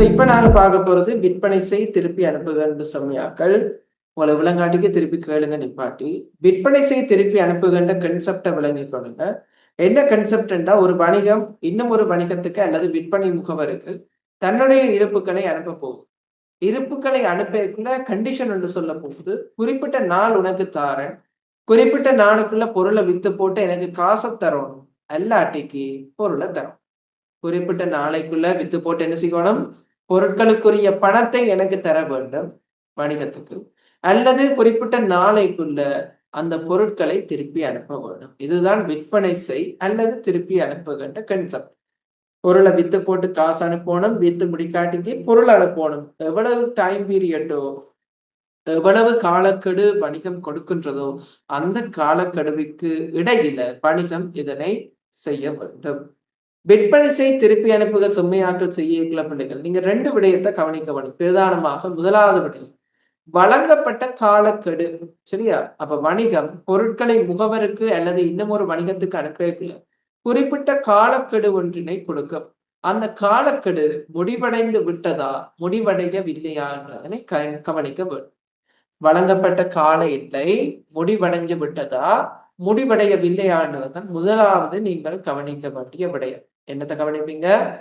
So இப்போ நாங்க பார்க்க போறது விற்பனை செய் திருப்பி அனுப்புகின்ற சமயாக்கள் உங்களை விலங்காட்டிக்கு திருப்பி கேளுங்க நிப்பாட்டி. விற்பனை செய் திருப்பி அனுப்புகின்ற கன்செப்டை விளங்கி கொடுங்க என்ன கன்செப்ட்ன்றா ஒரு வணிகம் இன்னும் ஒரு வணிகத்துக்கு அல்லது விற்பனை முகவருக்கு தன்னுடைய இருப்புகளை அனுப்ப போகுது. இருப்புகளை அனுப்பக்குள்ள கண்டிஷன் என்று சொல்ல போகுது. குறிப்பிட்ட நாள் உனக்கு தாரேன். குறிப்பிட்ட நாளுக்குள்ள பொருளை வித்து போட்டு எனக்கு காசை தரணும். அல்லாட்டிக்கு பொருளை தரும் குறிப்பிட்ட நாளைக்குள்ள வித்து போட்டு என்ன செய்யணும்? பொருட்களுக்குரிய பணத்தை எனக்கு தர வேண்டும் வணிகத்துக்கு. அல்லது குறிப்பிட்ட நாளைக்குள்ள அந்த பொருட்களை திருப்பி அனுப்ப வேண்டும். இதுதான் விற்பனை செய் அல்லது திருப்பி அனுப்புகின்ற கன்செப்ட் பொருளை வித்து போட்டு காசு அனுப்பணும் வித்து முடிக்காட்டிக்கு பொருள் அனுப்பணும். எவ்வளவு டைம் பீரியடோ எவ்வளவு காலக்கெடு வணிகம் கொடுக்கின்றதோ அந்த காலக்கெடுவிற்கு இடையில வணிகம் இதனை செய்ய வேண்டும். வெட்பழிசை திருப்பி அனுப்புக சும்மையாற்றல் செய்ய பிள்ளைகள். நீங்க ரெண்டு விடயத்தை கவனிக்க வேண்டும் பிரதானமாக முதலாவது விடயம். வழங்கப்பட்ட காலக்கெடு சரியா? அப்ப வணிகம் பொருட்களை முகவருக்கு அல்லது இன்னும் ஒரு வணிகத்துக்கு அனுப்புறதுல குறிப்பிட்ட காலக்கெடு ஒன்றினை கொடுக்கும். அந்த காலக்கெடு முடிவடைந்து விட்டதா? முடிவடையவில்லையா என்றதனை கவனிக்க வேண்டும். வழங்கப்பட்ட கால எல்லை முடிவடைஞ்சு விட்டதா? முடிவடையவில்லையான்றதுதான் முதலாவது நீங்கள் கவனிக்க வேண்டிய விடயம். என்னத்தை கவனிப்பீங்க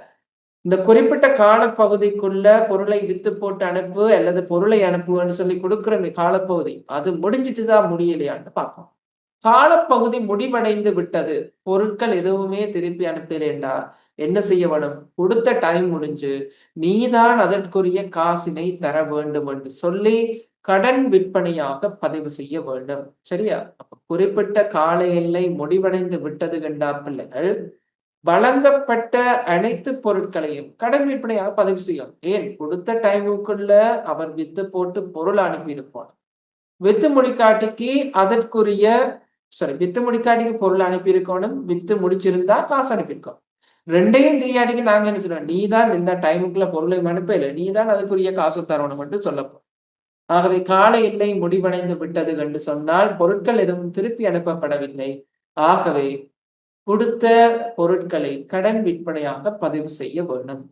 இந்த குறிப்பிட்ட காலப்பகுதிக்குள்ள பொருளை வித்து போட்டு அனுப்பு அல்லது பொருளை அனுப்புன்னு சொல்லி கொடுக்குற காலப்பகுதி அது முடிஞ்சிட்டுதான் முடியலையான்னு பார்ப்போம். காலப்பகுதி முடிவடைந்து விட்டது. பொருட்கள் எதுவுமே திருப்பி அனுப்பலேண்டா என்ன செய்ய வேணும்? கொடுத்த டைம் முடிஞ்சு. நீதான் அதற்குரிய காசினை தர வேண்டும் என்று சொல்லி கடன் விற்பனையாக பதிவு செய்ய வேண்டும். சரியா? அப்ப குறிப்பிட்ட கால எல்லை முடிவடைந்து விட்டது கண்டா பிள்ளைகள் வழங்கப்பட்ட அனைத்து பொருட்களையும் கடன் விற்பனையாக பதிவு செய்யும் ஏன்? கொடுத்த டைமுக்குள்ள அவர் வித்து போட்டு பொருள் அனுப்பியிருப்பார். வித்து முடிக்காட்டிக்கு அதற்குரிய சாரி வித்து முடிக்காட்டிக்கு பொருள் அனுப்பியிருக்கணும். வித்து முடிச்சிருந்தா காசு அனுப்பியிருக்கோம் ரெண்டையும் தெரியாட்டிக்கு நாங்க என்ன சொல்லுவோம் நீ தான் இந்த டைமுக்குள்ள பொருளை இல்லை. நீ தான் அதுக்குரிய காசு தரணும் மட்டும் சொல்லப்போம் ஆகவே கால எல்லை முடிவடைந்து விட்டது என்று சொன்னால் பொருட்கள் எதுவும் திருப்பி அனுப்பப்படவில்லை. ஆகவே கொடுத்த பொருட்களை கடன் விற்பனையாக பதிவு செய்ய வேண்டும்.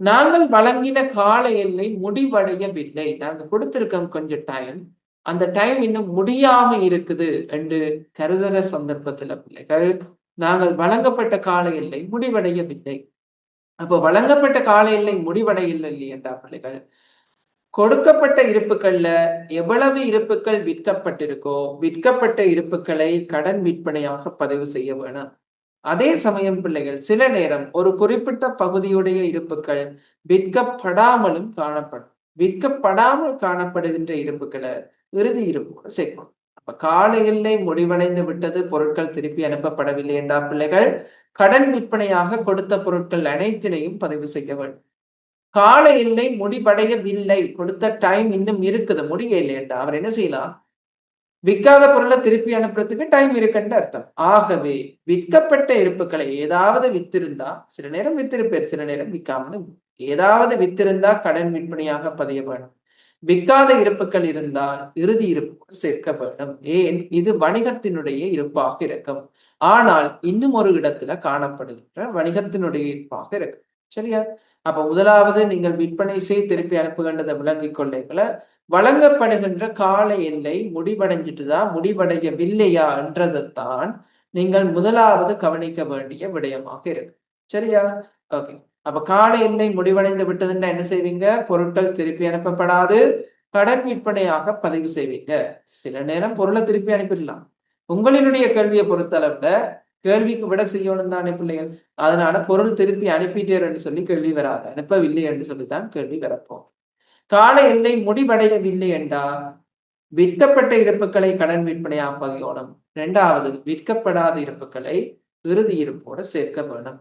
நாங்கள் வழங்கின கால எல்லை முடிவடையவில்லை. நாங்க கொடுத்திருக்கோம் கொஞ்சம் டைம் அந்த டைம் இன்னும் முடியாம இருக்குது என்று கருதுற சந்தர்ப்பத்துல பிள்ளைகள் நாங்கள் வழங்கப்பட்ட கால எல்லை முடிவடையவில்லை. அப்போ வழங்கப்பட்ட கால எல்லை முடிவடையவில்லை என்றா பிள்ளைகள். கொடுக்கப்பட்ட இருப்புகள்ல எவ்வளவு இருப்புகள் விற்கப்பட்டிருக்கோ விற்கப்பட்ட இருப்புகளை கடன் விற்பனையாக பதிவு செய்ய வேணும். அதே சமயம் பிள்ளைகள் சில நேரம் ஒரு குறிப்பிட்ட பகுதியுடைய இருப்புகள் விற்கப்படாமலும் காணப்படும். விற்கப்படாமல் காணப்படுகின்ற இருப்புகளை இறுதி இருப்பு சேர்க்கணும் அப்ப கால எல்லை முடிவடைந்து விட்டது பொருட்கள் திருப்பி அனுப்பப்படவில்லை என்றால் பிள்ளைகள் கடன் விற்பனையாக கொடுத்த பொருட்கள் அனைத்தினையும் பதிவு செய்ய வேண்டும். கால எல்லை முடிவடையவில்லை. கொடுத்த டைம் இன்னும் இருக்குது. முடிய என்றா. அவர் என்ன செய்யலாம்? விற்காத பொருளை திருப்பி அனுப்புறதுக்கு டைம் இருக்குன்னு அர்த்தம். ஆகவே விற்கப்பட்ட இருப்புகளை ஏதாவது வித்திருந்தா சில நேரம் வித்திருப்பேர் சில நேரம் விற்காமலும் ஏதாவது வித்திருந்தா கடன் விற்பனையாக பதிய வேணும் விற்காத இருப்புகள் இருந்தால் இறுதி இருப்பு சேர்க்க வேண்டும். ஏன்? இது வணிகத்தினுடைய இருப்பாக இருக்கும். ஆனால் இன்னும் ஒரு இடத்துல காணப்படுகின்ற வணிகத்தினுடைய இருப்பாக இருக்கும். சரியா? அப்ப முதலாவது நீங்கள் விற்பனை செய் திருப்பி அனுப்புகின்றதை விளங்கிக் கொள்ளைகளை வழங்கப்படுகின்ற கால எல்லை முடிவடைஞ்சிட்டுதான் முடிவடையவில்லையா என்றதைத்தான் நீங்கள் முதலாவது கவனிக்க வேண்டிய விடயமாக இருக்கு. சரியா? ஓகே. அப்ப கால எல்லை முடிவடைந்து விட்டதுன்னா என்ன செய்வீங்க? பொருட்கள் திருப்பி அனுப்பப்படாது. கடன் விற்பனையாக பதிவு செய்வீங்க. சில நேரம் பொருளை திருப்பி அனுப்பிடலாம். உங்களினுடைய கேள்வியை பொறுத்தளவுல கேள்விக்கு விட செய்யணும் தானே பிள்ளைகள்? அதனால பொருள் திருப்பி அனுப்பிட்டேர் என்று சொல்லி கேள்வி வராது. அனுப்பவில்லை என்று சொல்லித்தான் கேள்வி வரப்போம். கால எல்லை முடிவடையவில்லை என்றால் விற்கப்பட்ட இருப்புகளை கடன் விற்பனையாக பதியோணும் இரண்டாவது விற்கப்படாத இருப்புகளை இறுதி இருப்போட சேர்க்க வேணும்.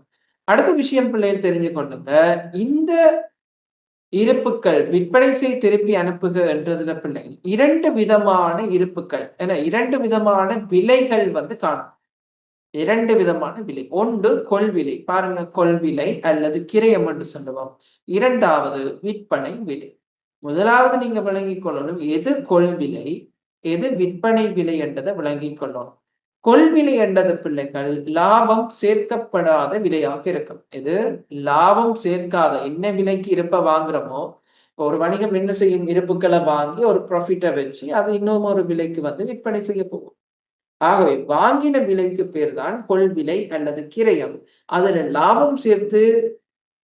அடுத்த விஷயம் பிள்ளைகள் தெரிஞ்சு கொள்ளுங்க. இந்த இருப்புக்கள் விற்பனை செய் திருப்பி அனுப்புக என்றதுல பிள்ளைகள் இரண்டு விதமான இருப்புக்கள் என இரண்டு விதமான விலைகள் வந்து காணும். இரண்டு விதமான விலை. ஒன்று கொள்விலை. பாருங்க கொள்விலை அல்லது கிரயம் என்று சொல்லுவோம். இரண்டாவது விற்பனை விலை. முதலாவது நீங்க விளங்கிக் கொள்ளணும் எது கொள்விலை எது விற்பனை விலை என்றதை விளங்கிக் கொள்ளணும். கொள்விலை என்றது பிள்ளைகள் லாபம் சேர்க்கப்படாத விலையாக இருக்கும். இது லாபம் சேர்க்காத என்ன விலைக்கு இருப்ப வாங்குறோமோ ஒரு வணிகம் என்ன செய்யும்? இருப்புக்களை வாங்கி ஒரு ப்ராஃபிட்டை வச்சு அது இன்னும் ஒரு விலைக்கு வந்து விற்பனை செய்ய போகும். ஆகவே வாங்கின விலைக்கு பேர் தான் கொள்விலை அல்லது கிரயம் அதுல லாபம் சேர்த்து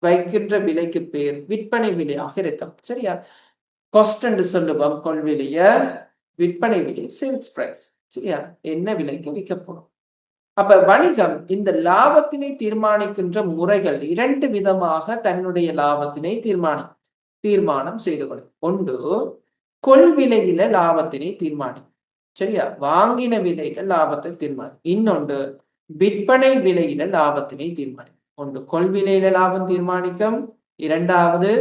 வைக்கின்ற விலைக்கு பேர் விற்பனை விலையாக இருக்கும். சரியா? காஸ்ட் என்று சொல்லுவோம் கொள்விலைய விற்பனை விலை சேல்ஸ் பிரைஸ் சரியா? என்ன விலைக்கு விற்கப்படும் அப்ப வணிகம் இந்த லாபத்தினை தீர்மானிக்கின்ற முறைகள் இரண்டு விதமாக தன்னுடைய லாபத்தினை தீர்மானம் தீர்மானம் செய்து கொள்ளும் ஒன்று கொள்விலையில லாபத்தினை தீர்மானி சரியா? வாங்கின விலையில லாபத்தை தீர்மானி இன்னொன்று விற்பனை விலையில லாபத்தினை தீர்மானி ஒன்று கொள்விலையில லாபம் தீர்மானிக்கும். இரண்டாவது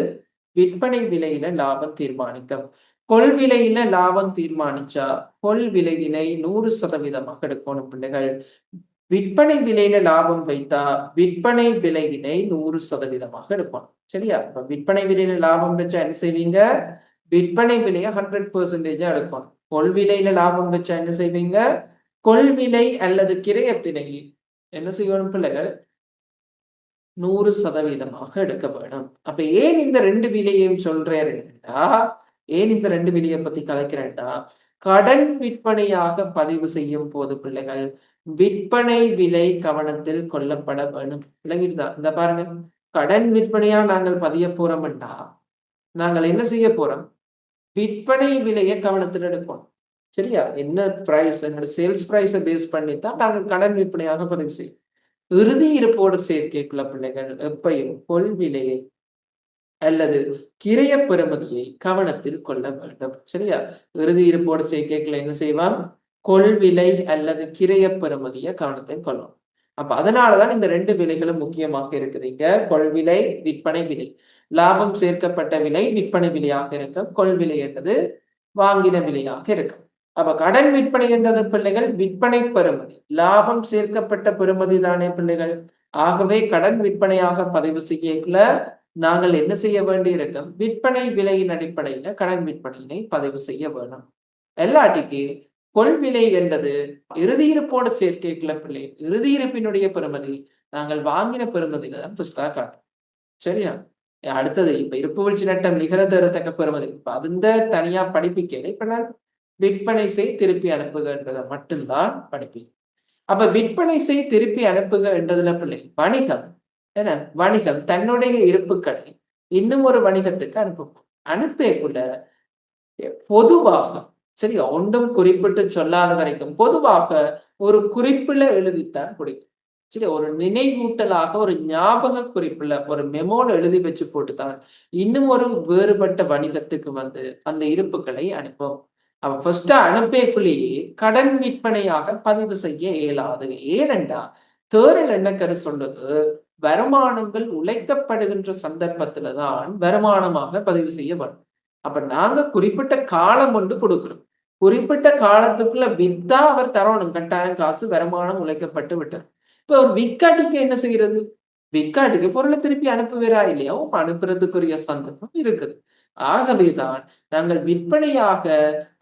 விற்பனை விலையில லாபம் தீர்மானிக்கும். கொள்விலையில லாபம் தீர்மானிச்சா கொள் விலையினை நூறு சதவீதமாக எடுக்கணும் பிள்ளைகள். விற்பனை விலையில லாபம் வைத்தா விற்பனை விலையினை நூறு சதவீதமாக எடுக்கணும். சரியா? இப்ப விற்பனை விலையில லாபம் வச்சா என்ன செய்வீங்க? விற்பனை விலையை ஹண்ட்ரட் பெர்சன்டேஜா எடுக்கணும். கொள்விலையில லாபம் வச்சா என்ன செய்வீங்க? கொள்விலை அல்லது கிரயத்தினை என்ன செய்யணும் பிள்ளைகள்? நூறு சதவீதமாக எடுக்க வேணும். அப்ப ஏன் இந்த ரெண்டு விலையையும் சொல்றேன்டா ஏன் இந்த ரெண்டு விலையை பத்தி கலைக்கிறேன்டா? கடன் விற்பனையாக பதிவு செய்யும் போது பிள்ளைகள் விற்பனை விலை கவனத்தில் கொள்ளப்பட வேணும். விளங்கிட்டுதா இந்த பாருங்க. கடன் விற்பனையா நாங்கள் பதிய போறோம்டா நாங்கள் என்ன செய்ய போறோம்? விற்பனை விலையை கவனத்தில் எடுக்கணும். சரியா? என்ன பிரைஸ் எங்களோட சேல்ஸ் பிரைஸை பேஸ் பண்ணி தான் நாங்கள் கடன் விற்பனையாக பதிவு செய்யும் இறுதி இருப்போடு சேர்க்கைக்குள்ள பிள்ளைகள் எப்பையும் கொள் விலையை அல்லது கிரைய பெறுமதியை கவனத்தில் கொள்ள வேண்டும். சரியா? இறுதி இருப்போடு சேர்க்கைக்குள்ள என்ன செய்வான்? கொள்விலை அல்லது கிரைய பெறுமதியை கவனத்தில் கொள்ளும் அப்ப அதனாலதான் இந்த ரெண்டு விலைகளும் முக்கியமாக இருக்குது. இங்க கொள்விலை விற்பனை விலை. லாபம் சேர்க்கப்பட்ட விலை விற்பனை விலையாக இருக்கும். கொள்விலை என்பது வாங்கின விலையாக இருக்கும். அப்ப கடன் விற்பனை என்றது பிள்ளைகள் விற்பனை பெறுமதி. லாபம் சேர்க்கப்பட்ட பெறுமதி தானே பிள்ளைகள். ஆகவே கடன் விற்பனையாக பதிவு செய்யக்குள்ள நாங்கள் என்ன செய்ய வேண்டியிருக்கும்? விற்பனை விலையின் அடிப்படையில கடன் விற்பனையினை பதிவு செய்ய வேணும். எல்லாட்டிக்கு கொள்விலை என்றது இறுதியிருப்போட சேர்க்கைக்குள்ள பிள்ளை இறுதி இருப்பினுடைய பெறுமதி நாங்கள் வாங்கின பெறுமதியில தான் புஸ்தா காட்டும். சரியா? அடுத்தது இப்ப இருப்பு வீழ்ச்சி நட்டம் நிகர தரத்தக்க பெறுமதி. இப்ப அந்த தனியா படிப்பிக்கல இப்ப நான் விற்பனை செய் திருப்பி அனுப்புகன்றதை மட்டும்தான் படிப்பேன். அப்ப விற்பனை செய் திருப்பி அனுப்புக என்றதுல பிள்ளை வணிகம். என்ன வணிகம் தன்னுடைய இருப்புக்களை இன்னும் ஒரு வணிகத்துக்கு அனுப்பும். அனுப்பக்குள்ள பொதுவாக சரி ஒன்றும் குறிப்பிட்டு சொல்லாத வரைக்கும் பொதுவாக ஒரு குறிப்புல எழுதித்தான் குடிக்கும் சரி ஒரு நினைவூட்டலாக ஒரு ஞாபக குறிப்புல ஒரு மெமோல எழுதி வச்சு போட்டுதான் இன்னும் ஒரு வேறுபட்ட வணிகத்துக்கு வந்து அந்த இருப்புகளை அனுப்பும். அவன் ஃபர்ஸ்ட் அனுப்பக்குள்ளேயே கடன் விற்பனையாக பதிவு செய்ய இயலாது. ஏனென்றா தேரல் என்ன கரு சொல்றது வருமானங்கள் உழைக்கப்படுகின்ற சந்தர்ப்பத்துல தான் வருமானமாக பதிவு செய்ய வரும். அப்ப நாங்க குறிப்பிட்ட காலம் ஒன்று கொடுக்கிறோம் குறிப்பிட்ட காலத்துக்குள்ள வித்தா அவர் தரணும். கட்டாயம் காசு வருமானம் உழைக்கப்பட்டு விட்டது. இப்ப ஒரு விக்காட்டிக்கு என்ன செய்யறது? விக்காட்டுக்கு பொருளை திருப்பி அனுப்புவீரா இல்லையா? அனுப்புறதுக்குரிய சந்தர்ப்பம் இருக்குது. ஆகவேதான் நாங்கள் விற்பனையாக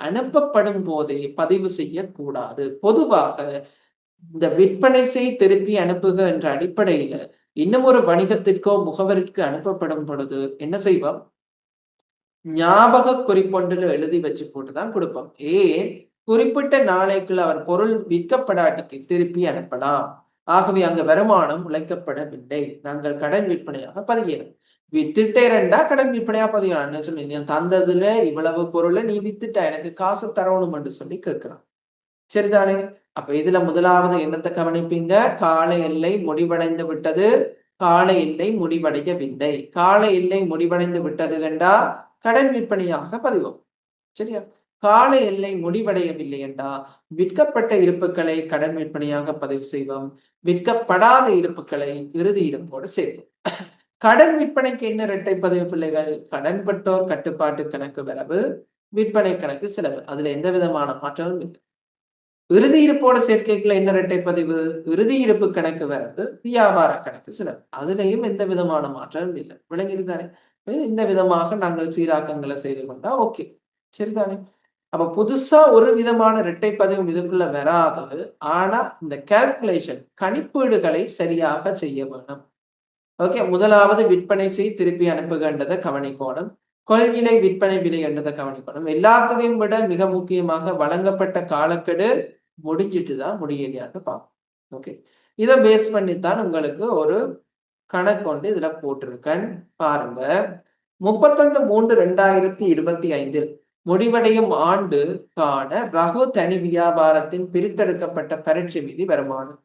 அனுப்பப்படும் போதே பதிவு செய்யக்கூடாது. பொதுவாக இந்த விற்பனை செய் திருப்பி அனுப்புக என்ற அடிப்படையில இன்னும் ஒரு வணிகத்திற்கோ முகவருக்கு அனுப்பப்படும் பொழுது என்ன செய்வோம்? ஞாபக குறிப்பொன்றில் எழுதி வச்சு போட்டுதான் கொடுப்போம். ஏன்? குறிப்பிட்ட நாளைக்குள்ள அவர் பொருள் விற்கப்படாட்டிக்கு திருப்பி அனுப்பலாம். ஆகவே அங்க வருமானம் உழைக்கப்படவில்லை. நாங்கள் கடன் விற்பனையாக பதியணும் வித்துட்டேரண்டா கடன் விற்பனையா பதியலாம் சொல்லி நீ தந்ததுல இவ்வளவு பொருளை நீ வித்துட்ட எனக்கு காசு தரணும் என்று சொல்லி கேட்கலாம் சரிதானே? அப்ப இதுல முதலாவது என்னத்தை கவனிப்பீங்க? கால எல்லை முடிவடைந்து விட்டது. கால எல்லை முடிவடையவில்லை. கால எல்லை முடிவடைந்து விட்டது கண்டா கடன் விற்பனையாக பதிவோம் சரியா? கால எல்லை முடிவடையவில்லை என்றா? விற்கப்பட்ட இருப்புகளை கடன் விற்பனையாக பதிவு செய்வோம். விற்கப்படாத இருப்புகளை இறுதி இருப்போடு சேர்ப்போம். கடன் விற்பனைக்கு என்ன இரட்டை பதிவு பிள்ளைகள்? கடன்பட்டோர் கட்டுப்பாட்டு கணக்கு வரவு விற்பனை கணக்கு செலவு. அதுல எந்த விதமான மாற்றமும் இல்லை. இறுதி இருப்போட சேர்க்கைக்குள்ள என்ன இரட்டை பதிவு? இறுதி இருப்பு கணக்கு வரது வியாபார கணக்கு செலவு. அதுலயும் எந்த விதமான மாற்றமும் இல்லை. விளங்கிருந்தானே இந்த விதமாக நாங்கள் சீராக்கங்களை செய்து கொண்டா ஓகே. சரிதானே அப்ப புதுசா ஒரு விதமான இரட்டை பதிவும் இதுக்குள்ள வராது ஆனா இந்த கேல்குலேஷன் கணிப்பீடுகளை சரியாக செய்ய வேணும். ஓகே முதலாவது விற்பனை செய் திருப்பி அனுப்புகின்றதை கவனிக்கணும். கொள்விலை விற்பனை விலை என்றதை கவனிக்கணும். எல்லாத்தையும் விட மிக முக்கியமாக வழங்கப்பட்ட காலக்கெடு முடிஞ்சிட்டு தான் முடியலையான்னு பார்க்கணும் ஓகே இதை பேஸ் பண்ணித்தான் உங்களுக்கு ஒரு கணக்கு வந்து இதுல போட்டிருக்கேன். பாருங்க முப்பத்தொன்று மூன்று ரெண்டாயிரத்தி இருபத்தி ஐந்தில் முடிவடையும் ஆண்டு காண ரகு தனி வியாபாரத்தின் பிரித்தெடுக்கப்பட்ட பரட்சி மீதி வருமானம்.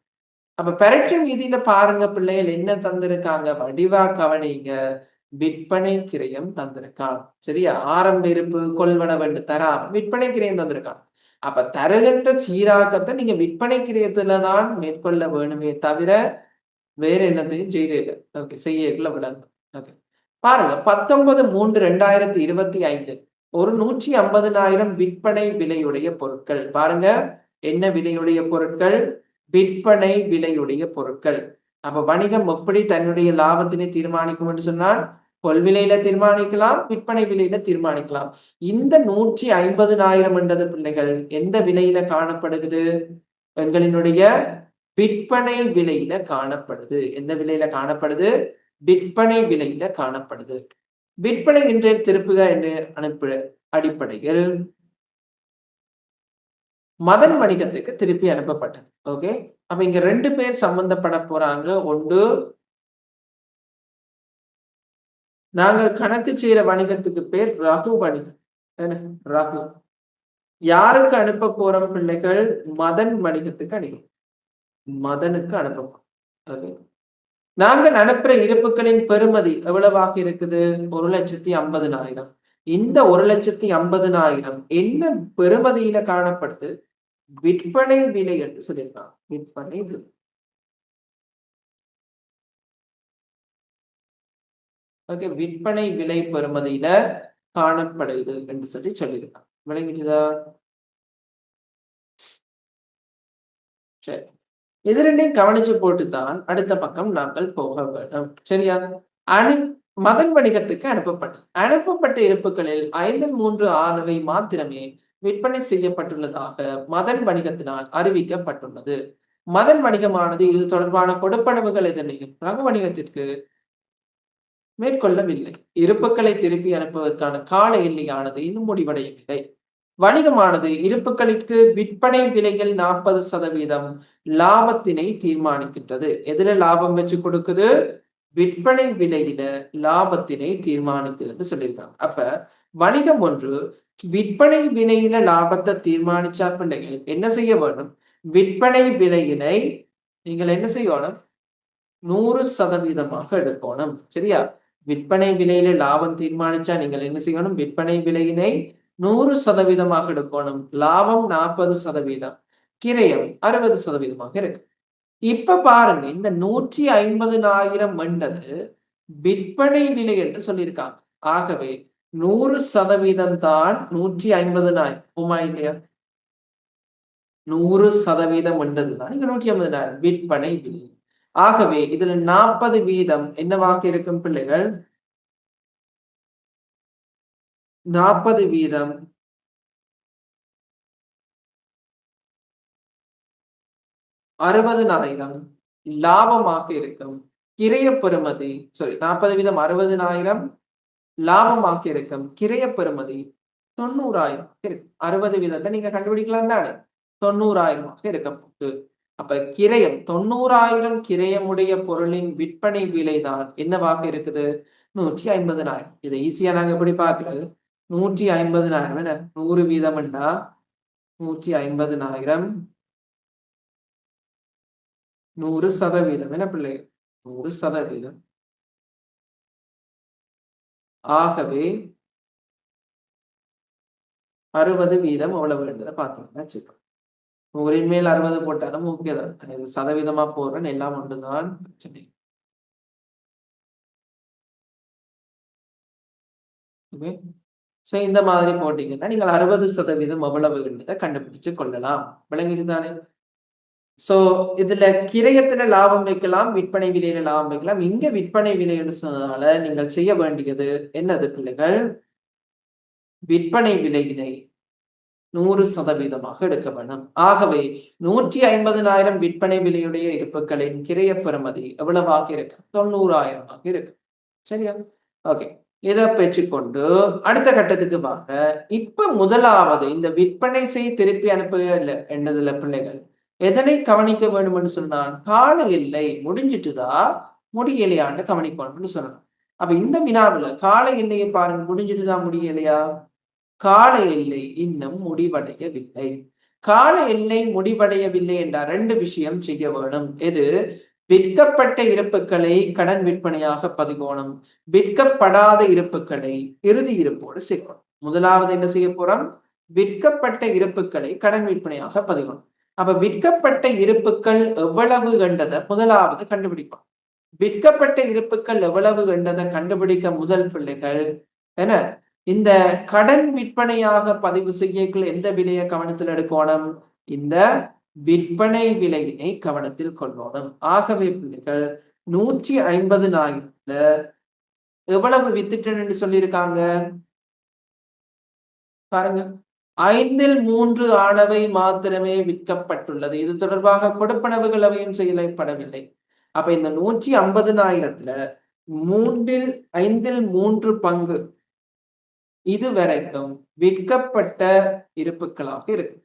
அப்ப பரட்சி மீதியில பாருங்க பிள்ளைகள் என்ன தந்திருக்காங்க? வடிவா கவனிங்க. விற்பனை கிரயம் தந்திருக்கான். சரியா? ஆரம்ப இருப்பு கொள்வன தரா. விற்பனை கிரயம் தந்திருக்கான். அப்ப தருகின்ற சீராக்கத்தை நீங்க விற்பனை கிரியத்துலதான் மேற்கொள்ள வேணுமே தவிர வேற என்னத்தையும் செய்யல ஓகே செய்யக்குள்ள விளங்கும். ஓகே பாருங்க பத்தொன்பது மூன்று ரெண்டாயிரத்தி இருபத்தி ஐந்து. ஒரு நூற்றி ஐம்பதுனாயிரம் விற்பனை விலையுடைய பொருட்கள். பாருங்க என்ன விலையுடைய பொருட்கள்? விற்பனை விலையுடைய பொருட்கள். அப்ப வணிகம் எப்படி தன்னுடைய லாபத்தினை தீர்மானிக்கும் என்று சொன்னால் கொள்விலையில தீர்மானிக்கலாம் விற்பனை விலையில தீர்மானிக்கலாம். இந்த நூற்றி ஐம்பதுனாயிரம் என்றது பிள்ளைகள் எந்த விலையில காணப்படுகிறது? எங்களினுடைய விற்பனை விலையில காணப்படுது. எந்த விலையில காணப்படுது? விற்பனை விலையில காணப்படுது. விற்பனை இன்றைய திருப்புக என்று அனுப்பு அடிப்படையில் மதன் வணிகத்துக்கு திருப்பி அனுப்பப்பட்டது. ஓகே அப்ப இங்க ரெண்டு பேர் சம்பந்தப்பட போறாங்க. ஒன்று நாங்கள் கணக்கு செய்யற வணிகத்துக்கு பேர் ரகு வணிகம். ரகு. யாருக்கு அனுப்ப போறோம் பிள்ளைகள்? மதன் வணிகத்துக்கு அனுப்பி மதனுக்கு அனுப்ப ஓகே நாங்க அனுப்புற இறப்புகளின் பெருமதி எவ்வளவாக இருக்குது? ஒரு லட்சத்தி ஐம்பதுனாயிரம். இந்த ஒரு லட்சத்தி ஐம்பதுனாயிரம் என்ன பெருமதியில காணப்படுது? விற்பனை விலை என்று சொல்லியிருக்காங்க. விற்பனை விலை. ஓகே விற்பனை விலை பெறுமதியில காணப்படுது என்று சொல்லி சொல்லியிருக்காங்க. விளங்கிட்டுதா? சரி. இது ரெண்டையும் கவனிச்சு போட்டுதான் அடுத்த பக்கம் நாங்கள் போக வேண்டும். சரியா? அணு மதன் வணிகத்துக்கு அனுப்பப்பட்டது. அனுப்பப்பட்ட இருப்புகளில் ஐந்தில் மூன்று ஆறுவை மாத்திரமே விற்பனை செய்யப்பட்டுள்ளதாக மதன் வணிகத்தினால் அறிவிக்கப்பட்டுள்ளது. மதன் வணிகமானது இது தொடர்பான கொடுப்பனவுகள் எதனையும் ரகு வணிகத்திற்கு மேற்கொள்ளவில்லை. இருப்புக்களை திருப்பி அனுப்புவதற்கான கால எல்லையானது இன்னும் முடிவடையவில்லை. வணிகமானது இருப்புகளுக்கு விற்பனை விலையில் நாற்பது சதவீதம் லாபத்தினை தீர்மானிக்கின்றது. எதுல லாபம் வச்சு கொடுக்குது? விற்பனை விலையில லாபத்தினை தீர்மானிக்குதுன்னு சொல்லியிருக்காங்க. அப்ப வணிகம் ஒன்று விற்பனை விலையில லாபத்தை தீர்மானிச்சா பிள்ளைகள் என்ன செய்ய வேணும் விற்பனை விலையினை நீங்கள் என்ன செய்யணும்? நூறு சதவீதமாக எடுக்கணும். சரியா? விற்பனை விலையில லாபம் தீர்மானிச்சா நீங்கள் என்ன செய்யணும்? விற்பனை விலையினை நூறு சதவீதமாக எடுக்கணும். லாபம் நாற்பது சதவீதம். கிரயம் அறுபது சதவீதமாக இருக்கு. இப்ப பாருங்க இந்த நூற்றி ஐம்பதுனாயிரம் மண்டது விற்பனை விலை என்று சொல்லியிருக்காங்க. ஆகவே நூறு சதவீதம் தான் நூற்றி ஐம்பதுனாயிரம் உமா இல்லையா? நூறு சதவீதம் என்றதுதான் இங்க நூற்றி ஐம்பதுனாயிரம் விற்பனை விலை. ஆகவே இதுல நாற்பது வீதம் என்னவாக இருக்கும் பிள்ளைகள்? நாற்பது வீதம். அறுபதுனாயிரம். லாபமாக இருக்கும். கிரைய பெறுமதி சாரி நாற்பது வீதம் அறுபதுனாயிரம். லாபமாக இருக்கும். கிரைய பெறுமதி தொண்ணூறாயிரம். இருக்கு அறுபது வீதத்தை நீங்க கண்டுபிடிக்கலாம் தானே? தொண்ணூறாயிரமாக இருக்க போகுது. அப்ப கிரயம் தொண்ணூறாயிரம் கிரயமுடைய பொருளின் விற்பனை விலைதான் என்னவாக இருக்குது? நூற்றி ஐம்பதுனாயிரம். இதை ஈஸியா நாங்க எப்படி பாக்குறது நூற்றி ஐம்பதுனாயிரம் என்ன நூறு வீதம்ண்டா நூற்றி ஐம்பதுனாயிரம் நூறு சதவீதம் என்ன பிள்ளை நூறு சதவீதம் ஆகவே அறுபது வீதம் எவ்வளவு வேண்டதை பார்த்தீங்கன்னா வச்சுக்கோ நூறின் மேல் அறுபது போட்டாலும் முக்கிய தான் சதவீதமா போடுறேன்னு எல்லாம் ஒன்றுதான் பிரச்சனை ஓகே சோ இந்த மாதிரி போட்டீங்கன்னா நீங்கள் அறுபது சதவீதம் எவ்வளவுன்றதை கண்டுபிடிச்சு கொள்ளலாம். விளங்கிட்டு தானே? சோ இதுல கிரயத்துல லாபம் வைக்கலாம் விற்பனை விலையில லாபம் வைக்கலாம். இங்க விற்பனை விலைன்னு சொன்னதால நீங்கள் செய்ய வேண்டியது என்னது பிள்ளைகள்? விற்பனை விலையினை நூறு சதவீதமாக எடுக்க வேண்டும் ஆகவே நூற்றி ஐம்பதனாயிரம் விற்பனை விலையுடைய இருப்புகளின் கிரைய பெறுமதி எவ்வளவாக இருக்கு தொண்ணூறாயிரமாக இருக்கு சரியா? ஓகே இதை பெற்றுக்கொண்டு அடுத்த கட்டத்துக்கு வாங்க. இப்ப முதலாவது இந்த விற்பனை செய் திருப்பி அனுப்ப என்னதுல பிள்ளைகள். எதனை கவனிக்க வேண்டும் என்று சொன்னான் கால எல்லை முடிஞ்சிட்டுதா முடியலையான்னு கவனிக்கணும்னு சொல்லணும் அப்ப இந்த வினாவுல கால எல்லையை பாருங்க முடிஞ்சிட்டுதான் முடியலையா? கால எல்லை இன்னும் முடிவடையவில்லை. கால எல்லை முடிவடையவில்லை என்றால் ரெண்டு விஷயம் செய்ய வேணும். எது? விற்கப்பட்ட இருப்புகளை கடன் விற்பனையாக பதிகோணம். விற்கப்படாத இருப்புகளை இறுதி இருப்போடு சேர்க்கணும். முதலாவது என்ன செய்ய போறோம்? விற்கப்பட்ட இருப்புகளை கடன் விற்பனையாக பதிகோணம். அப்ப விற்கப்பட்ட இருப்புகள் எவ்வளவு கண்டதை முதலாவது கண்டுபிடிக்கும் விற்கப்பட்ட இருப்புகள் எவ்வளவு கண்டதை கண்டுபிடிக்க முதல் பிள்ளைகள் என்ன? இந்த கடன் விற்பனையாக பதிவு செய்யக்குள் எந்த விலையை கவனத்தில் எடுக்கணும்? இந்த விற்பனை விலையினை கவனத்தில் கொள்ளணும் ஆகவே பிள்ளைகள் நூற்றி ஐம்பது நாயிரத்துல எவ்வளவு வித்துட்டேன்னு சொல்லியிருக்காங்க? பாருங்க. ஐந்தில் மூன்று ஆணவை மாத்திரமே விற்கப்பட்டுள்ளது. இது தொடர்பாக கொடுப்பனவுகள் அவையும் செய்யப்படவில்லை அப்ப இந்த நூற்றி ஐம்பதுனாயிரத்துல மூன்றில் ஐந்தில் மூன்று பங்கு. இதுவரைக்கும் விற்கப்பட்ட இருப்புகளாக இருக்கு.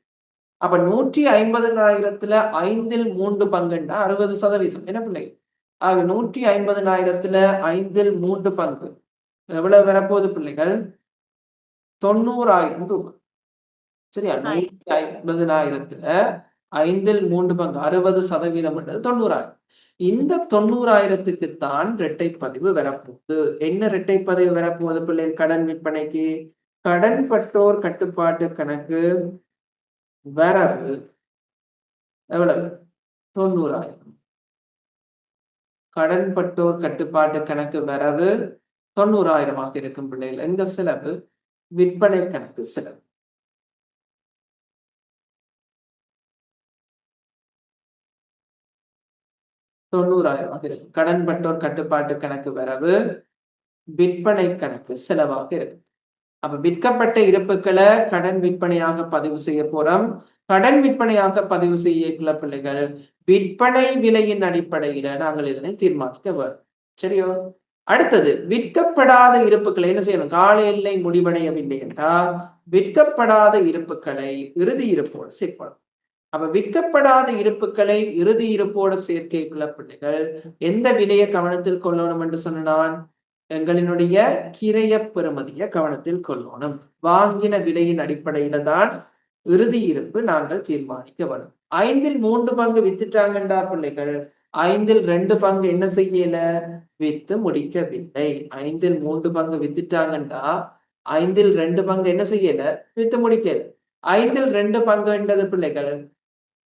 அப்ப நூற்றி ஐம்பதுனாயிரத்துல ஐந்தில் மூன்று பங்குண்டா? அறுபது சதவீதம். என்ன பிள்ளை? ஆக நூற்றி ஐம்பதுனாயிரத்துல ஐந்தில் மூன்று பங்கு. எவ்வளவு வரப்போகுது பிள்ளைகள்? தொண்ணூறாயிரம் ரூபாய். சரியா? நூற்றி ஐம்பதுனாயிரத்துல ஐந்தில் மூன்று பங்கு. அறுபது சதவீதம் தொண்ணூறாயிரம். இந்த தொண்ணூறாயிரத்துக்கு தான் இரட்டை பதிவு வரப்போகுது. என்ன இரட்டை பதிவு வரப்போகுது பிள்ளை கடன் விற்பனைக்கு. கடன் பட்டோர் கட்டுப்பாட்டு கணக்கு. வரவு எவ்வளவு? தொண்ணூறாயிரம். கடன்பட்டோர் கட்டுப்பாட்டு கணக்கு வரவு தொண்ணூறாயிரமாக இருக்கும் பிள்ளைகள். இந்த செலவு? விற்பனை கணக்கு செலவு. தொண்ணூறாயிரமாக இருக்கும். கடன்பட்டோர் கட்டுப்பாட்டு கணக்கு வரவு விற்பனை கணக்கு செலவாக இருக்கு அப்ப விற்கப்பட்ட இருப்புகளை கடன் விற்பனையாக பதிவு செய்ய போறோம். கடன் விற்பனையாக பதிவு செய்ய பிள்ளைகள் விற்பனை விலையின் அடிப்படையில நாங்கள் இதனை தீர்மானிக்க வேண்டும் சரியோ? அடுத்தது விற்கப்படாத இருப்புகளை என்ன செய்யணும்? கால எல்லை முடிவடையவில்லை என்றால் விற்கப்படாத இருப்புகளை இறுதி இருப்போடு சேர்க்கணும். அப்ப விற்கப்படாத இருப்புகளை இறுதி இருப்போடு சேர்க்கைக்குள்ள பிள்ளைகள் எந்த விலையை கவனத்தில் கொள்ளணும் என்று சொன்னான் எங்களினுடைய கிரைய பெறுமதியை கவனத்தில் கொள்ளணும். வாங்கின விலையின் அடிப்படையில தான் இறுதி இருப்பு நாங்கள் தீர்மானிக்க வேணும் ஐந்தில் மூன்று பங்கு வித்துட்டாங்கண்டா பிள்ளைகள். ஐந்தில் ரெண்டு பங்கு என்ன செய்யல? வித்து முடிக்கவில்லை. ஐந்தில் மூன்று பங்கு வித்துட்டாங்கண்டா? ஐந்தில் ரெண்டு பங்கு என்ன செய்யல? வித்து முடிக்கல. ஐந்தில் ரெண்டு பங்குன்றது பிள்ளைகள்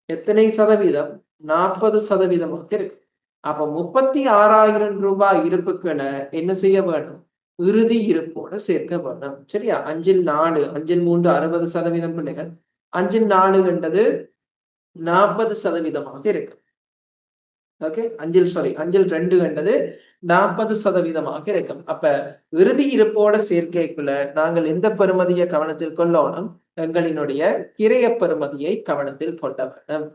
எத்தனை சதவீதம்? நாற்பது சதவீதமாக இருக்கு. அப்ப முப்பத்தி ஆறாயிரம் ரூபாய் இருப்புக்களை என்ன செய்ய வேண்டும் இறுதி இருப்போட சேர்க்க வேண்டும் சரியா? அஞ்சில் நாலு அஞ்சில் மூன்று அறுபது சதவீதம் பிள்ளைகள். அஞ்சில் நாலு கண்டது நாற்பது சதவீதமாக இருக்கு ஓகே அஞ்சில் சாரி அஞ்சில் ரெண்டு கண்டது நாற்பது சதவீதமாக இருக்கும். அப்ப இறுதி இருப்போட சேர்க்கைக்குள்ள நாங்கள் எந்த பெருமதியை கவனத்தில் கொள்ளணும்? எங்களினுடைய கிரைய பெருமதியை கவனத்தில் கொள்ள வேண்டும்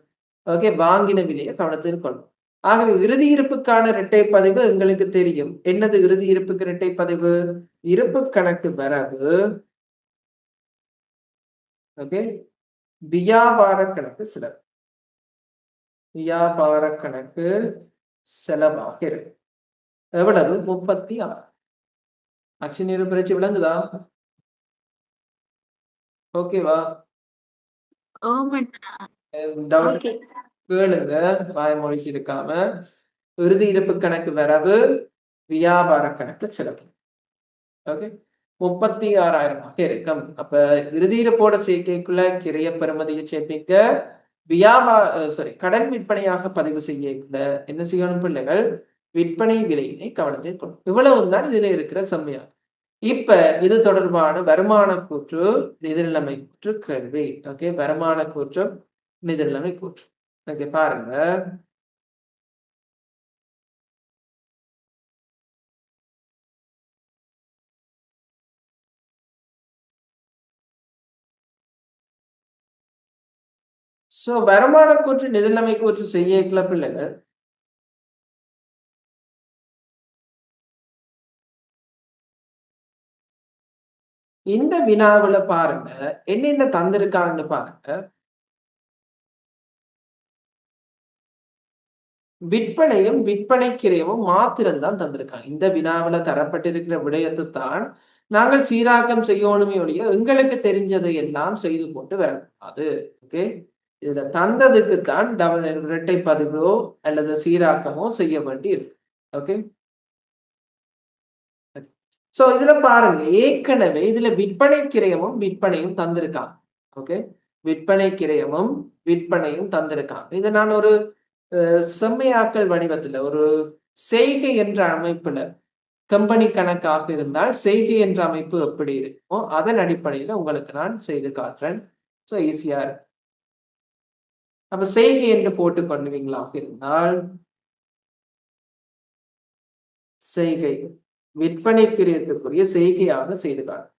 ஓகே வாங்கின விலையை கவனத்தில் கொள்ளும் ஆகவே இறுதி இருப்புக்கான இரட்டை பதிவு எங்களுக்கு தெரியும். என்னது இறுதி இருப்புக்கு இரட்டை பதிவு இருப்பு கணக்கு வரவு. ஓகே. வியாபார கணக்கு செலவு. வியாபார கணக்கு செலவாக இருக்கு. எவ்வளவு? முப்பத்தி ஆறு. அச்சு நிரூபரிச்சு விளங்குதா? ஓகேவா? டவுட் கேளுங்க வாய்மொழிக்கு இருக்காம இறுதி இருப்பு கணக்கு வரவு வியாபார கணக்கு செலவு. ஓகே முப்பத்தி ஆறாயிரமாக இருக்கும். அப்ப இறுதி இருப்போட சேர்க்கைக்குள்ள கிரைய பெருமதியை சேர்ப்பிக்க வியாபார சாரி கடன் விற்பனையாக பதிவு செய்யக்குள்ள என்ன செய்யணும் பிள்ளைகள்? விற்பனை விலையினை கவனத்தில் கொள்ளும் இவ்வளவுதான் இதுல இருக்கிற செம்மையா. இப்ப இது தொடர்பான வருமான கூற்று நிதிநிலைமை கூற்று கேள்வி. ஓகே வருமான கூற்று நிதிநிலைமை கூற்று. ஓகே பாருங்க. சோ வருமான கூற்று நிதிநிலைமை கூற்று செய்ய பிள்ளைகள். இந்த வினாவுல பாருங்க என்னென்ன தந்திருக்காங்கன்னு பாருங்க. விற்பனையும் விற்பனை கிரையமும் மாத்திரம்தான் தந்திருக்காங்க. இந்த வினாவில தரப்பட்டிருக்கிற விடயத்தை தான் நாங்கள் சீராக்கம் செய்யணுமே ஒழிய எங்களுக்கு தெரிஞ்சதை எல்லாம் செய்து கொண்டு அது ஓகே இதுல தந்ததுக்கு தான் டபுள் இரட்டை பதிவோ அல்லது சீராக்கமோ செய்ய வேண்டி இருக்கு ஓகே சோ இதுல பாருங்க. ஏற்கனவே இதுல விற்பனை கிரயமும் விற்பனையும் தந்திருக்காங்க ஓகே விற்பனை கிரயமும் விற்பனையும் தந்திருக்காங்க. இதை நான் ஒரு செம்மையாக்கல் வடிவத்துல ஒரு செய்கை என்ற அமைப்புல கம்பெனி கணக்காக இருந்தால் செய்கை என்ற அமைப்பு எப்படி இருக்குமோ அதன் அடிப்படையில உங்களுக்கு நான் செய்து காட்டுறேன். ஸோ ஈஸியா இருக்கு. அப்ப செய்கை என்று போட்டு கொள்வீங்களாக இருந்தால் செய்கை விற்பனை இருக்கக்கூடிய செய்கையாக செய்து காட்டும்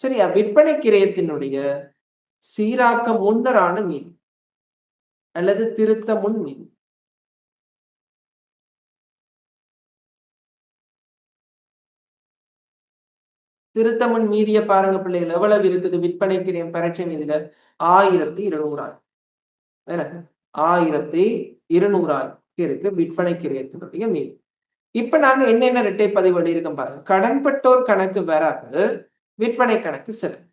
சரியா? விற்பனை கிரயத்தினுடைய சீராக்க முன்னரான மீன். அல்லது திருத்த முன் மீன். திருத்தமுன் மீதிய பாருங்க பிள்ளைகள் எவ்வளவு இருக்குது? விற்பனை கிரியம் பரீட்சை மீதில? ஆயிரத்தி இருநூறாயிரம் ஆயிரத்தி இருநூறாயிரம் இருக்கு விற்பனை கிரியத்தினுடைய மீதி இப்ப நாங்க என்னென்ன இரட்டை பதிவு இருக்கோம் பாருங்க. கடன்பட்டோர் கணக்கு வராது விற்பனை கணக்கு செலவு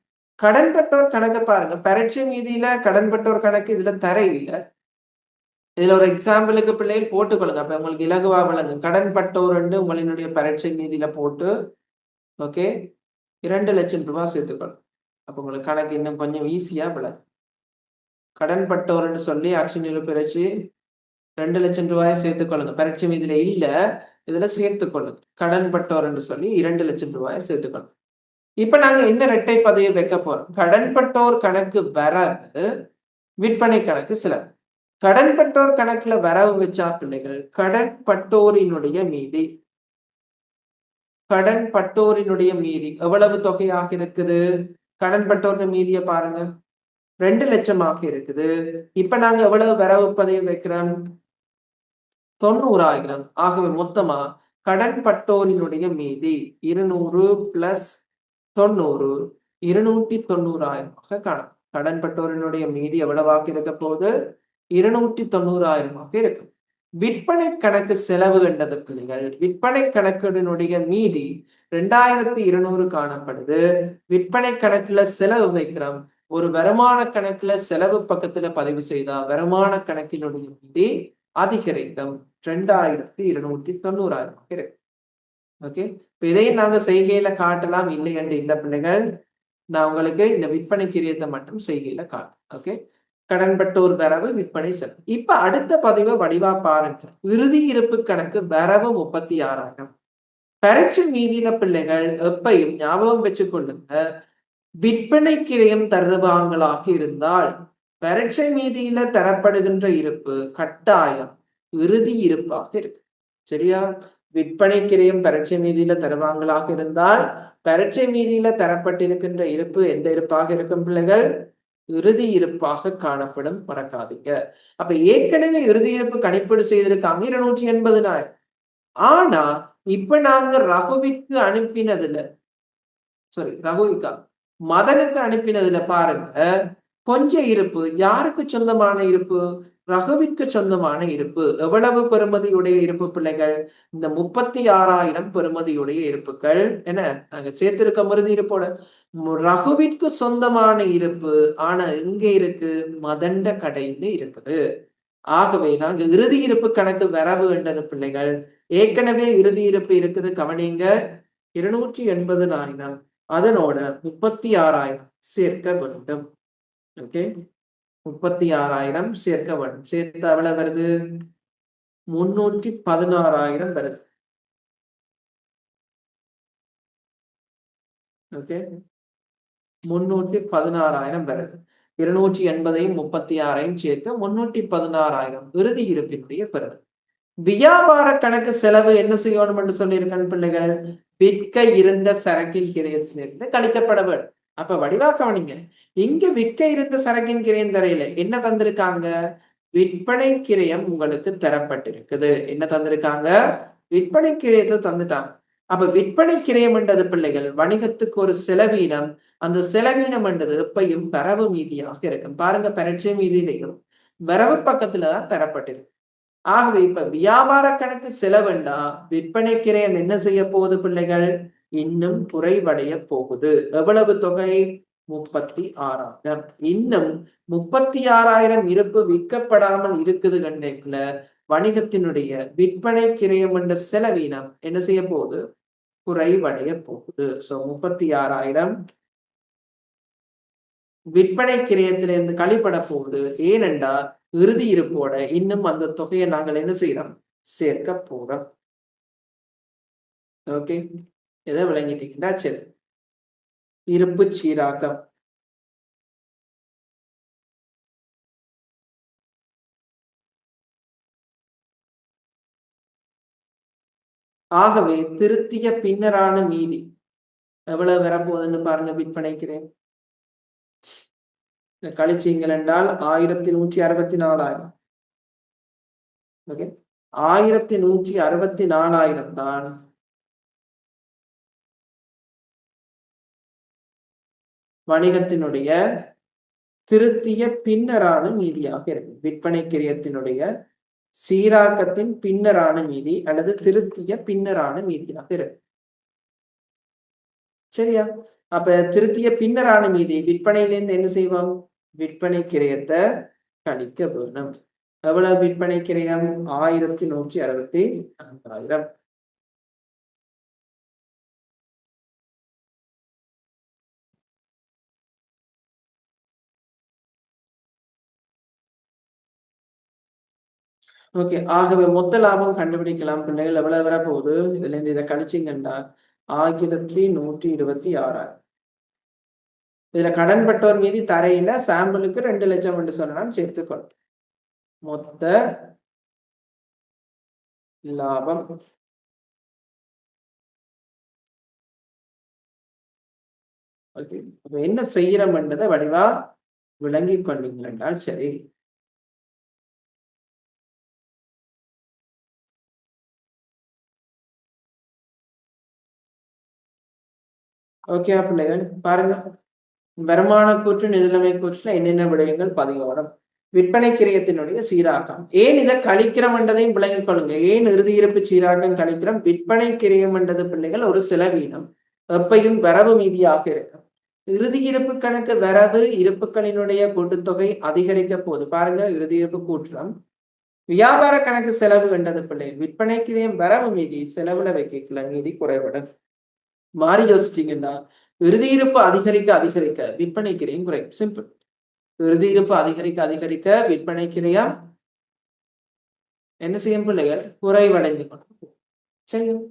கடன்பட்டோர் கணக்கு பாருங்க. பரீட்சை மீதியில கடன்பட்டோர் கணக்கு இதுல தர இல்லை. இதுல ஒரு எக்ஸாம்பிளுக்கு பிள்ளைகள் போட்டுக்கொள்ளுங்க அப்ப உங்களுக்கு இலகுவா விளங்கு கடன்பட்டோர் உங்களினுடைய பரட்சை மீதியில போட்டு ஓகே இரண்டு லட்சம் ரூபாய் சேர்த்துக்கணும் அப்ப உங்களுக்கு கணக்கு இன்னும் கொஞ்சம் ஈஸியா விளங்கும். கடன் பட்டோர்னு சொல்லி ஆக்ஷன் பிரிச்சு ரெண்டு லட்சம் ரூபாயை சேர்த்துக்கொள்ளுங்க பரட்சை மீதியில இல்ல. இதுல சேர்த்துக்கொள்ளுங்க கடன்பட்டோர்னு சொல்லி இரண்டு லட்சம் ரூபாயை சேர்த்துக்கொள்ளுங்க இப்ப நாங்க என்ன இரட்டை பதவி வைக்க போறோம்? கடன் பட்டோர் கணக்கு வரவு விற்பனை கணக்கு சில கடன் பட்டோர் கணக்குல வரவு வச்சா பிள்ளைகள் கடன்பட்டோரினுடைய மீதி. கடன்பட்டோரினுடைய மீதி எவ்வளவு தொகையாக இருக்குது? கடன் பட்டோரின் மீதிய பாருங்க. ரெண்டு லட்சமாக இருக்குது. இப்ப நாங்க எவ்வளவு வரவு பதவி வைக்கிறோம்? தொண்ணூறாயிரம். ஆகவே மொத்தமா கடன்பட்டோரினுடைய மீதி இருநூறு பிளஸ் தொண்ணூறு இருநூற்றி தொண்ணூறாயிரமாக காணும் கடன்பட்டோரினுடைய மீதி எவ்வளவாக இருக்க போது இருநூற்றி தொண்ணூறாயிரமாக இருக்கும் விற்பனை கணக்கு செலவு கண்டது நீங்கள் விற்பனை கணக்கினுடைய மீதி ரெண்டாயிரத்தி இருநூறு காணப்படுது. விற்பனை கணக்குல செலவு வைக்கிறோம். ஒரு வருமான கணக்குல செலவு பக்கத்துல பதிவு செய்தா வருமான கணக்கினுடைய மீதி அதிகரிக்கும். ரெண்டாயிரத்தி இருநூற்றி தொண்ணூறாயிரமாக இருக்கு. ஓகே இப்ப இதையும் நாங்க செய்கையில காட்டலாம் இல்லை என்று இல்ல பிள்ளைகள். நான் உங்களுக்கு இந்த விற்பனை கிரியத்தை மட்டும் செய்கையில காட்டும் ஓகே கடன்பட்டோர் வரவு விற்பனை செலவு. இப்ப அடுத்த பதிவை வடிவா பாருங்க. இறுதி இருப்பு கணக்கு வரவு முப்பத்தி ஆறாயிரம் பரட்சி மீதியில பிள்ளைகள் எப்பையும் ஞாபகம் வச்சு கொள்ளுங்க. விற்பனை கிரயம் தருவாங்களாக இருந்தால் பரட்சை மீதியில தரப்படுகின்ற இருப்பு கட்டாயம் இறுதி இருப்பாக இருக்கு. சரியா? விற்பனைக்கிரையும் பரட்சை மீதியில தருவாங்களாக இருந்தால் பரட்சை மீதியில தரப்பட்டிருக்கின்ற இருப்பு எந்த இருப்பாக இருக்கும் பிள்ளைகள்? இறுதி இருப்பாக காணப்படும். மறக்காதீங்க. அப்ப ஏற்கனவே இறுதி இருப்பு கணிப்பீடு செய்திருக்காங்க. இருநூற்றி எண்பதுனாயிரம் ஆனா இப்ப நாங்க ரகுவிற்கு அனுப்பினதுல சாரி ரகுவிக்கா மதனுக்கு அனுப்பினதுல பாருங்க கொஞ்சம் இருப்பு யாருக்கு சொந்தமான இருப்பு? ரகுவிற்கு சொந்தமான இருப்பு எவ்வளவு பெருமதியுடைய இருப்பு பிள்ளைகள்? இந்த முப்பத்தி ஆறாயிரம் பெருமதியுடைய இருப்புகள் என்ன? நாங்க சேர்த்திருக்க மருதி இருப்போட. ரகுவிற்கு சொந்தமான இருப்பு ஆனா எங்க இருக்கு மதண்ட கடையில இருக்குது. ஆகவே நாங்க இறுதி இருப்பு கணக்கு வர வேண்டது பிள்ளைகள். ஏற்கனவே இறுதி இருப்பு இருக்குது கவனிங்க இருநூற்றி எண்பது எண்பதுனாயிரம் அதனோட முப்பத்தி ஆறாயிரம் சேர்க்க வேண்டும். ஓகே? முப்பத்தி ஆறாயிரம் சேர்க்க வேண்டும் சேர்த்து எவ்வளவு வருது? முன்னூற்றி பதினாறாயிரம் வருது. ஓகே. முன்னூற்றி பதினாறாயிரம் வருது. இருநூற்றி எண்பதையும் முப்பத்தி ஆறையும் சேர்த்து முன்னூற்றி பதினாறாயிரம் இறுதி இருப்பினுடைய பெறுது வியாபார கணக்கு செலவு என்ன செய்யணும் என்று சொல்லியிருக்கேன் பிள்ளைகள்? விற்க இருந்த சரக்கின் கிரயத்திலிருந்து கழிக்கப்பட வேண்டும். அப்ப வடிவா கவனிங்க. இங்க விற்க இருந்த சரக்கின் கிரயம் தரையில என்ன தந்திருக்காங்க? விற்பனை கிரயம் உங்களுக்கு தரப்பட்டிருக்குது. என்ன தந்திருக்காங்க? விற்பனை கிரயத்தை தந்துட்டாங்க. அப்ப விற்பனை கிரயம் என்றது பிள்ளைகள் வணிகத்துக்கு ஒரு செலவீனம். அந்த செலவீனம் என்றது எப்பையும் வரவு மீதியாக இருக்கும். பாருங்க பரட்சை மீதியிலையும் வரவு பக்கத்துலதான் தரப்பட்டிருக்கு. ஆகவே இப்ப வியாபார கணக்கு செலவுண்டா? விற்பனை கிரயம் என்ன செய்ய போகுது பிள்ளைகள்? இன்னும் குறைவடைய போகுது. எவ்வளவு தொகை? முப்பத்தி ஆறாயிரம். இன்னும் முப்பத்தி ஆறாயிரம் இருப்பு விற்கப்படாமல் இருக்குது கண்டைக்குள்ள வணிகத்தினுடைய விற்பனை கிரயம் என்ற செலவீனம் என்ன செய்ய போகுது? குறைவடைய போகுது. சோ முப்பத்தி ஆறாயிரம் விற்பனை கிரயத்திலிருந்து கழிப்பட போகுது. ஏனென்றா இறுதி இருப்போட இன்னும் அந்த தொகையை நாங்கள் என்ன செய்யறோம்? சேர்க்க போறோம். ஓகே எதை விளங்கிட்டீங்கன்னா சரி. இருப்பு சீராக்கம். ஆகவே திருத்திய பின்னரான மீதி. எவ்வளவு வரப்போகுதுன்னு பாருங்க விற்பனைக்கிறேன். கழிச்சீங்கள் என்றால் ஆயிரத்தி நூற்றி அறுபத்தி நாலாயிரம். ஓகே? ஆயிரத்தி நூற்றி அறுபத்தி நாலாயிரம் தான் வணிகத்தினுடைய திருத்திய பின்னரான மீதியாக இருக்கு. விற்பனை கிரியத்தினுடைய சீராக்கத்தின் பின்னரான மீதி அல்லது திருத்திய பின்னரான மீதியாக இருக்கு. சரியா? அப்ப திருத்திய பின்னரான மீதி விற்பனையிலேருந்து என்ன செய்வோம்? விற்பனை கிரயத்தை கணிக்க வேணும். எவ்வளவு விற்பனை கிரயம்? ஆயிரத்தி நூற்றி அறுபத்தி நான்காயிரம். ஓகே ஆகவே மொத்த லாபம் கண்டுபிடிக்கலாம் பிள்ளைகள். எவ்வளவு வர போகுது? இதுல இருந்து இதை கழிச்சிங்கண்டா ஆயிரத்தி நூற்றி இருபத்தி ஆறாயிரம் இதுல கடன்பட்டோர் மீதி தரையில சாம்பிளுக்கு ரெண்டு லட்சம் என்று சொன்னான் சேர்த்துக்கொள். மொத்த லாபம். ஓகே என்ன செய்யறோம்ன்றதை வடிவா விளங்கி கொண்டீங்கள் சரி. ஓகே பிள்ளைகள் பாருங்க. வருமான கூற்று நிதிநிலைமை கூற்றுல என்னென்ன விடயங்கள்? வரும் விற்பனை கிரியத்தினுடைய சீராக்கம். ஏன் இதை கழிக்கிறோம் என்றதையும் விளங்கிக் கொள்ளுங்க. ஏன் இறுதி இருப்பு சீராக்கம் கழிக்கிறோம்? விற்பனை கிரியம் என்றது பிள்ளைகள் ஒரு செலவீனம். எப்பையும் வரவு மீதியாக இருக்கும். இறுதி இருப்பு கணக்கு வரவு இருப்புகளினுடைய கூட்டுத்தொகை அதிகரிக்க போகுது. பாருங்க இறுதி இருப்பு கூற்றம். வியாபார கணக்கு செலவு என்றது பிள்ளை விற்பனை கிரியம் வரவு மீதி செலவுல வைக்கல மீதி குறைபடும். மாறி யோசிச்சிங்கன்னா இறுதி இருப்பு அதிகரிக்க அதிகரிக்க விற்பனை கிரையும் குறையும். சிம்பிள் இறுதி இருப்பு அதிகரிக்க அதிகரிக்க விற்பனை கிரையா என்ன? செய்யும் பிள்ளைகள் குறைவடைந்து கொண்டு செய்யும்